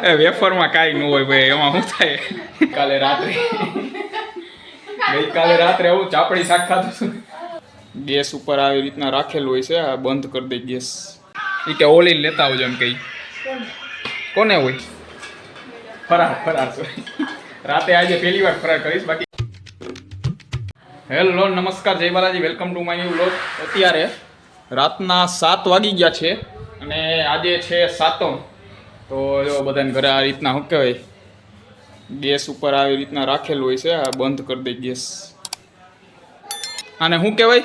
એ વેફરમાં કાંઈ ન હોય ભાઈ એમાં શું થાય? કાલે રાત્રે. ગઈકાલે રાત્રે આવું ચાપડી શાક ખાધું હતું ગેસ ઉપર આવી રીતના રાખેલું હોય છે આ બંધ કરી દઈ ગેસ. એ કે ઓલી લેતા આવજો એમ કઈ કોને હોય? ફરાર ફરાર sorry. રાતે આજે પહેલી વાર ફરાર કરીશ બાકી હેલો નમસ્કાર Jai Balaji welcome to my new blog અત્યારે રાતના સાત વાગી ગયા છે અને આજે છે સાતમ. તો જો બધાને ઘરે આ રીતના શું કહેવાય ગેસ ઉપર આવી રીતના રાખેલું હોય છે આ બંધ કરી દઈ ગેસ. આને શું કહેવાય?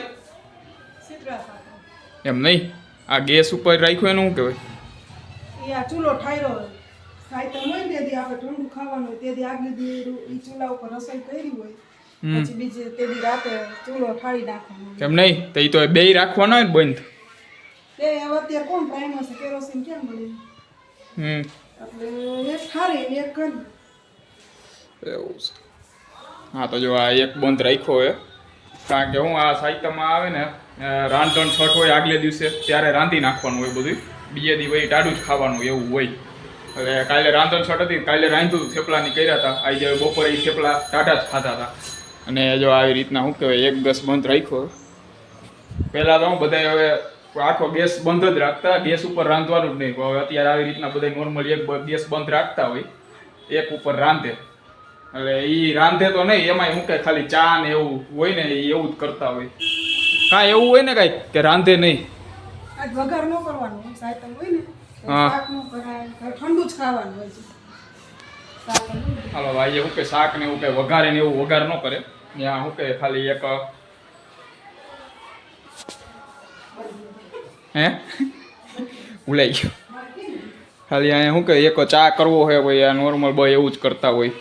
એમ નહીં આ ગેસ ઉપર રાખ્યું એનું શું કહેવાય? ચૂલો ઠાયરો સાયતમ હોય ને તેથી આપણે ઠંડુ ખાવાનું હોય તેથી આગલી દી ચૂલા ઉપર રસોઈ કરી હોય. હમ. પછી બીજે તેથી રાતે ચૂલો ઠાળી નાખવાનો કેમ નહીં તો એ તો બે રાખવાનો હોય ને બંધ? તે અત્યારે કોણ કેરોસીન કેમ મળે હમ. એક એવું છે હા, તો જો આ એક બંધ રાખ્યો હોય કારણ કે હું આ સાહિત્યમાં આવે ને રાંધણ છઠ હોય આગલે દિવસે, ત્યારે રાંધી નાખવાનું હોય બધું. બીજે દી જ ખાવાનું એવું હોય. હવે કાલે રાંધણ છઠ હતી, કાલે રાંધું થેપલાની કર્યા હતા. આજે બપોરે થેપલા ટાટા જ ખાતા હતા. અને જો આવી રીતના શું કહેવાય, એક ગસ બંધ રાખ્યો પહેલાં તો હું બધા હવે આખો ગેસ બંધ જ રાખતા ગેસ ઉપર રાંધવાનું જ નહીં. હવે અત્યારે આવી રીતના બધા નોર્મલી એક ગેસ બંધ રાખતા હોય એક ઉપર રાંધે. એટલે એ રાંધે તો નહીં એમાંય મૂકે ખાલી ચા ને એવું હોય ને એ એવું જ કરતા હોય. કાંઈ એવું હોય ને કાંઈ કે રાંધે નહીં. વઘાર ન કરવાનું હોય ને હા. ઠંડુ જ ખાવાનું હોય છે. એવું. હાલો ભાઈ શું કે શાક ને એવું કઈ વઘારે ને એવું વઘાર ન કરે. ત્યાં શું કે ખાલી એક હે? ભૂલાઈ ગયો. ખાલી અહીંયા શું કહે એક ચા કરવો હોય ભાઈ, આ નોર્મલ બહુ એવું જ કરતા હોય.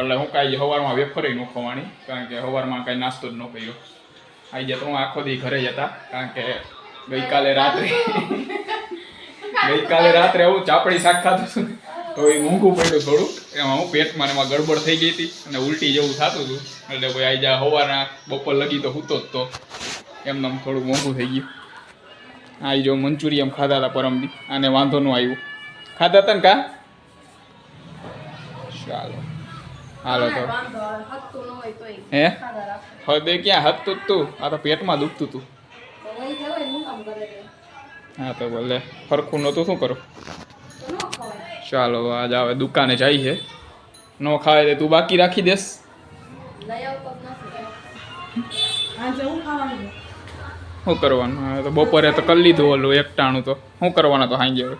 એટલે હું કાંઈ સવારમાં વેફરે ન ખવાની કારણ કે સવારમાં કાંઈ નાસ્તો જ ન કર્યો. આજે તો હું આખો દી ઘરે જતા કારણ કે ગઈકાલે રાત્રે ગઈકાલે રાત્રે હું ચાપડી શાક ખાતું હતું. તો એ મોંઘું પડ્યું થોડું એમાં હું પેટમાં એમાં ગડબડ થઈ ગઈ હતી અને ઉલટી જેવું થતું હતું. એટલે કોઈ આજે સવારના બપોર લગી તો હૂતો જ તો. એમને થોડું મોંઘું થઈ ગયું. ઈ જો મંચુરિયમ ખાધા હતા પરમદી, આને વાંધો ન આવ્યો. ખાધા હતા ને કા? ચાલો. હાલો તો. આવે હે? હદે ક્યાં? હતું તું. આ તો પેટમાં દુખતું તો. હું હા તો ભલે. ફરખું નહોતું, શું કરું? ચાલો, આજ હવે દુકાને જાય છે ન ખાવે તો તું બાકી રાખી દેસ. લઈ આવતો નથી આજે હું ખાવાનું શું કરવાનું? હવે તો બપોરે તો કરી લીધું ઓલું એકટાણું તો. શું કરવાના તો સાંજે હવે?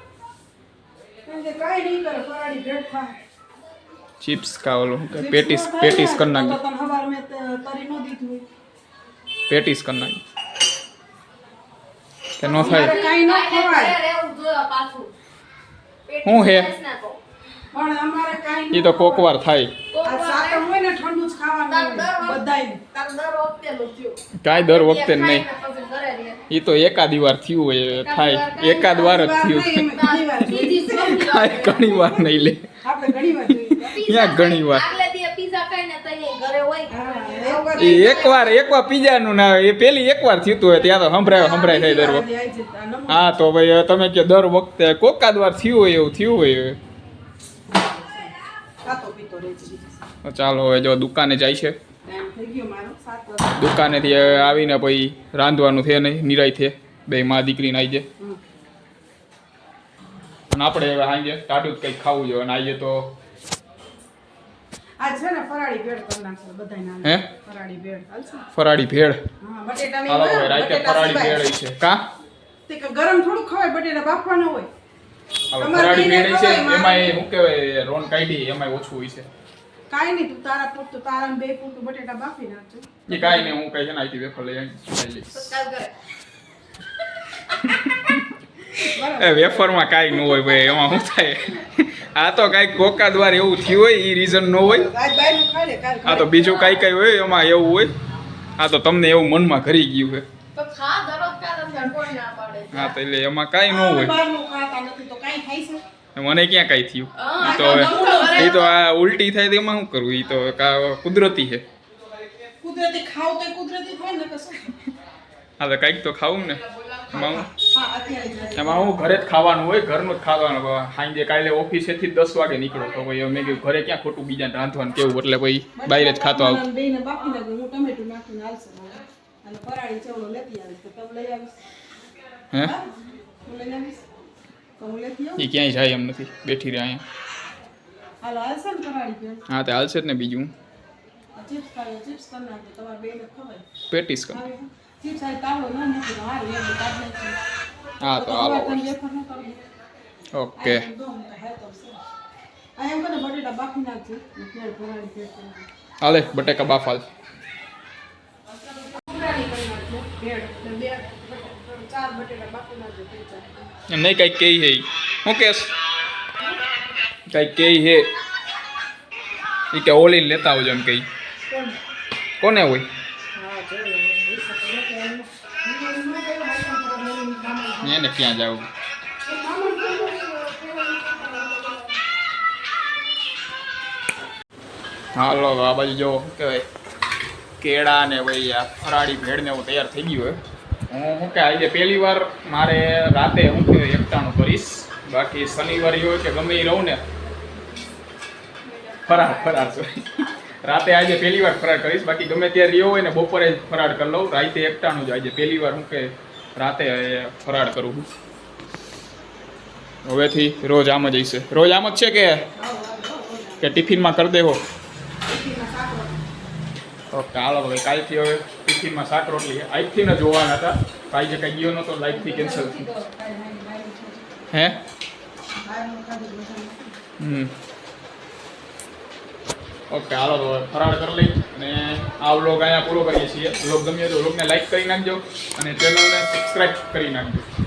ચિપ્સ કા ઓલું શું કે પેટીસ પેટીસ કરી નાખી. પેટીસ કરી નાખી. કે ન થાય? અમારે કાંઈ ન ખવાય. શું હે પણ અમારે કાંઈ એ તો કોક વાર થાય. કાંઈ દર વખતે નહીં. એ તો એકાદ વાર થયું હોય થાય. એકાદ વાર જ થયું. નહીં, ઘણી વાર કાંઈ ઘણી વાર નહીં લે. ત્યાં ઘણી વાર. એ એકવાર એકવાર પીઝાનું ના એ પેલી એકવાર થયું હોય ત્યાં તો સંભળાય સંભળાય થાય દર વખતે. હા તો ભાઈ તમે કે દર વખતે કોકાદ વાર થયું હોય એવું થયું હોય ચાલો હવે જો દુકાને જાય છે. દુકાનેથી આવીને પછી રાંધવાનું છે નહીં નિરાય છે બે માં દીકરીને આવી જાય. અને આપણે હવે સાંજે ટાટું જ કંઈક ખાવું જોઈએ. અને આવીએ તો ફરાળી ભેળ રાતે ફરાળી. ભેળ. છે. કા? ગરમ થોડું ખવાય બટેટા બાફવાના હોય. ફરાળી ભેળ છે એમાં શું કહેવાય રોન કાઢી એમાં ઓછું હોય છે. કાંઈ નહીં તું તારા પૂરતું તારા ને બે પૂરતું બટેટા બાફી નાખજો. એ કાંઈ નહીં હું કઈ છે ને વેફર લઈ આવી લઈશ. એ વેફરમાં કાંઈ ન હોય ભાઈ એમાં શું થાય? આ તો કાંઈક કોકા દ્વાર એવું થયું હોય એ રીઝન ન હોય. આ તો બીજું કાંઈ કાંઈ હોય એમાં એવું હોય. આ તો તમને એવું મનમાં ઘરી ગયું હોય. હા તો એટલે એમાં કાંઈ ન હોય. મને ક્યાં કાંઈ થયું? તો હવે એ તો આ ઉલટી થાય તો એમાં શું કરવું? એ તો કુદરતી છે. કુદરતી ખાવ તો કુદરતી થાય ને કશું હા તો કાંઈક તો ખાવું ને. એમાં. એમાં હું ઘરે જ ખાવાનું હોય ઘરનું જ ખાવાનું. સાંજે કાલે ઓફિસેથી દસ વાગે નીકળો. તો પછી મેં કીધું ઘરે ક્યાં ખોટું બીજાને રાંધવાનું કેવું? એટલે ભાઈ બહાર જ ખાતો આવું. હું એ ક્યાંય જાય એમ નથી બેઠી રહે અહીંયા હાલો હાલશે ને પરાળી ભેળ? હા તે હાલશે જ ને બીજું આ ચિપ્સ ખાવી ચિપ્સ કરી નાખજો તમારે બેયને ખવાય પેટીસ કર ખાવી છે? ચિપ્સ આ તાવડો ન મૂકી દો હારું એમ કાઢ નાખજો. હા તો હાલો તમે વેફર ન કરો. ઓકે આ એમ દો, હું તો હાલ તો છે. આ એમ કરે બટેટા બાફી નાખજો ને ભેળ ભરાળી ભેળ કરી નાખજો. હાલે બટેકા બાફાલ ભરાળી કરી નાખજો, ભેળ. ને બે બટેટા- ચાર બટેટા બાફી નાખજો ઠીક છે. એમ નહીં કંઈક કહી હે. હું કેસ કંઈક કહી હે એ કે ઓલી લેતા આવજો એમ કહી. કોને હોય? એને ક્યાં જવું? હાલો આ બાજુ જો કહેવાય? કેળા ને ભાઈ આ ફરાળી ભેળ ને એવું તૈયાર થઈ ગયું હોય. હું શું કે આજે પહેલી વાર મારે રાતે હું કે એકટાણું કરીશ. બાકી શનિવારે હોય કે ગમે એ રહું ને. ફરાર ફરાર sorry. રાતે આજે પહેલી વાર ફરાર કરીશ. બાકી ગમે ત્યારે રહ્યો હોય ને બપોરે જ ફરાળ કરી લઉં. રાતે એકટાણું જ આજે પહેલી વાર હું કે રાતે ફરાર કરું હવેથી રોજ આમ જ હશે. રોજ આમ જ છે કે? કે ટિફિનમાં કરી દેવો? ઓકે હાલો હવે કાલથી હવે ટિફિનમાં શાક રોટલી. આજથી ન જોવાના હતા. કાલ જે કાંઈ ગયો નહોતો લાઈફથી કેન્સલ હે? હમ. ઓકે હાલો, તો ફરાળ કરી લઈ અને આ વ્લોગ અહીંયા પૂરો કરીએ છીએ. વ્લોગ ગમ્યો તો વ્લોગને લાઈક કરી નાખજો અને ચેનલને સબસ્ક્રાઈબ કરી નાખજો.